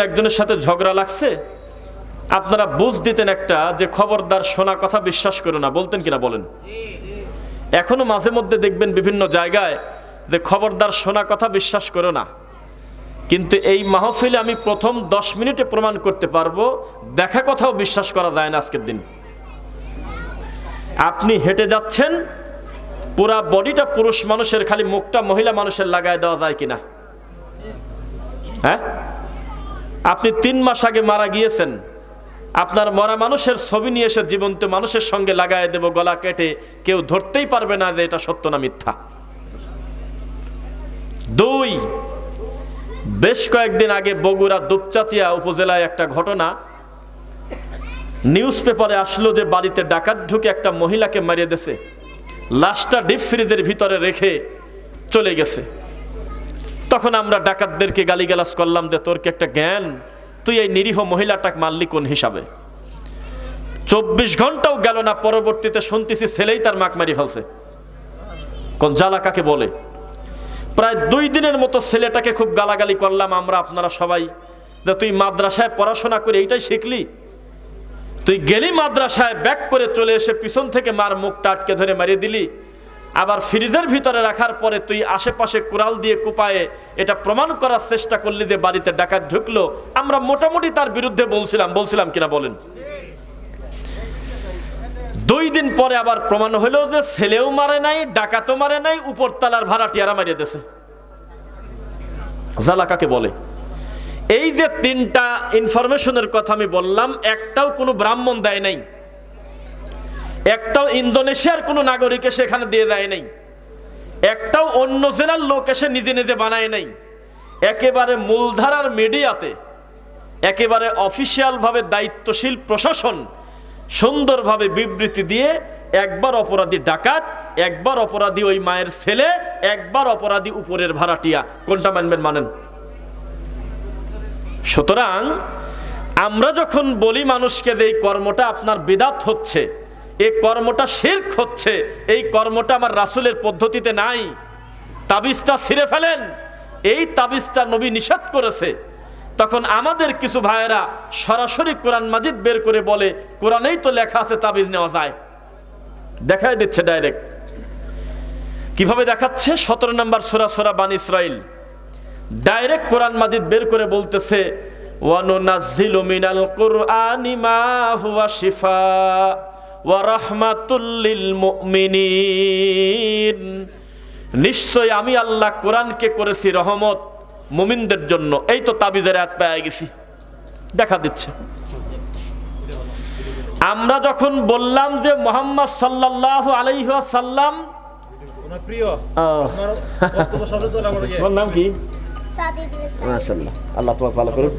একজনের সাথে ঝগড়া লাগছে, আপনারা বুঝ দিতেন একটা যে খবরদার শোনা কথা বিশ্বাস করো না, বলতেন কিনা বলেন। এখনও মাঝে মধ্যে দেখবেন বিভিন্ন জায়গায় যে খবরদার শোনা কথা বিশ্বাস করো না। কিন্তু এই মাহফিলে আমি প্রথম দশ মিনিটে প্রমাণ করতে পারব, দেখা কথাও বিশ্বাস করা যায় না আজকের দিন। আপনি হেঁটে যাচ্ছেন, পুরা বডিটা পুরুষ মানুষের, খালি মুখটা মহিলা মানুষের লাগায় দেওয়া যায় কিনা? হ্যাঁ? আপনি তিন মাস আগে মারা গিয়েছেন। আপনার মরা মানুষের ছবি নিয়ে এসে জীবন্ত মানুষের সঙ্গে লাগায় দেব, গলা কেটে। কেউ ধরতেই পারবে না যে এটা সত্য না মিথ্যা। দুই, বেশ কয়েকদিন আগে বগুড়া দুপচাচিয়া উপজেলায় একটা ঘটনা। নিউজ পেপারে আসলো যে বাড়িতে ডাকাত ঢুকে একটা মহিলাকে মারিয়ে দিয়েছে। লাশটা ডিপ ফ্রিজের ভিতরে রেখে চলে গেছে। তখন আমরা ডাকাতদেরকে গালিগালাজ করলাম যে, তোর কি একটা জ্ঞান? তুই এই নিরীহ মহিলাটাকে মারলি কোন হিসাবে? চব্বিশ ঘন্টাও গেল না, পরবর্তীতে শুনতেছি ছেলেই তার মাক মারি ফেলছে। কোন জ্বালা কাকে বলে? প্রায় দুই দিনের মতো ছেলেটাকে খুব গালাগালি করলাম আমরা, আপনারা সবাই। যে, তুই মাদ্রাসায় পড়াশোনা করে এইটাই শিখলি? তুই গেলি মাদ্রাসায় ব্যাক করে চলে এসে পিছন থেকে মার মুখটা আটকে ধরে মারিয়ে দিলি? আবার ফ্রিজের ভিতরে রাখার পরে তুই আশেপাশে কুড়াল দিয়ে কুপায়ে এটা প্রমাণ করার চেষ্টা করলি যে বাড়িতে ডাকাত ঢুকলো। আমরা মোটামুটি তার বিরুদ্ধে বলছিলাম বলছিলাম কিনা বলেন? দুই দিন পরে আবার প্রমাণ হলো যে ছেলেও মারে নাই, ডাকাতও মারে নাই, উপরতলার ভাড়াটিয়ারা মারিয়ে দিয়েছে। জালা কাকে বলে? এই যে তিনটা ইনফরমেশনের কথা আমি বললাম, একটাও কোনো ব্রাহ্মণ দেয় নাই। একটাও ইন্দোনেশিয়ার কোনো নাগরিক এসে এখানে দিয়ে দেয় নাই। একটাও অন্য জেলার লোক এসে নিজে নিজে বানায় নাই। একেবারে মূলধারার মিডিয়াতে, একেবারে অফিসিয়ালভাবে দায়িত্বশীল প্রশাসন সুন্দরভাবে বিবৃতি দিয়ে একবার অপরাধী ডাকাত, একবার অপরাধী ওই মায়ের ছেলে, একবার অপরাধী উপরের ভাড়াটিয়া। কোনটা মানবেন, মানেন? সুতরাং আমরা যখন বলি মানুষকে যে এই কর্মটা আপনার বিদাত হচ্ছে এই কর্মটা শির্ক হচ্ছে, এই কর্মটা আমার রাসুলের পদ্ধতিতে নাই। তাবিজটা ছিঁড়ে ফেলেন, এই তাবিজটা নবী নিষেধ করেছে। তখন আমাদের কিছু ভাইয়েরা সরাসরি কোরআন মাজিদ বের করে বলে, কোরআনেই তো লেখা আছে, তাবিজ নেওয়া যায়। দেখাই দিচ্ছে ডাইরেক্ট। কীভাবে দেখাচ্ছে? সতেরো নম্বর সোরা সোরা বান ইসরাইল ডাইরেক্ট কোরআন মাজিদ বের করে বলতেছে, ওয়ানুনাজ্জিলু মিনাল কুরআনি মা হুয়া শিফা। ওয়া রাহমাতুল লিল মুমিনিন। নিশ্চয় আমি আল্লাহ কোরআনকে করেছি রহমত মুমিনদের জন্য। এই তো তাবিজের হাত পেয়ে গেছি। দেখা দিচ্ছে। আমরা যখন বললাম যে মোহাম্মদ সাল্লাল্লাহু আলাইহি ওয়াসাল্লাম প্রিয়। তোমার নাম কি? আল্লাহ তোমাকে ভালো করুন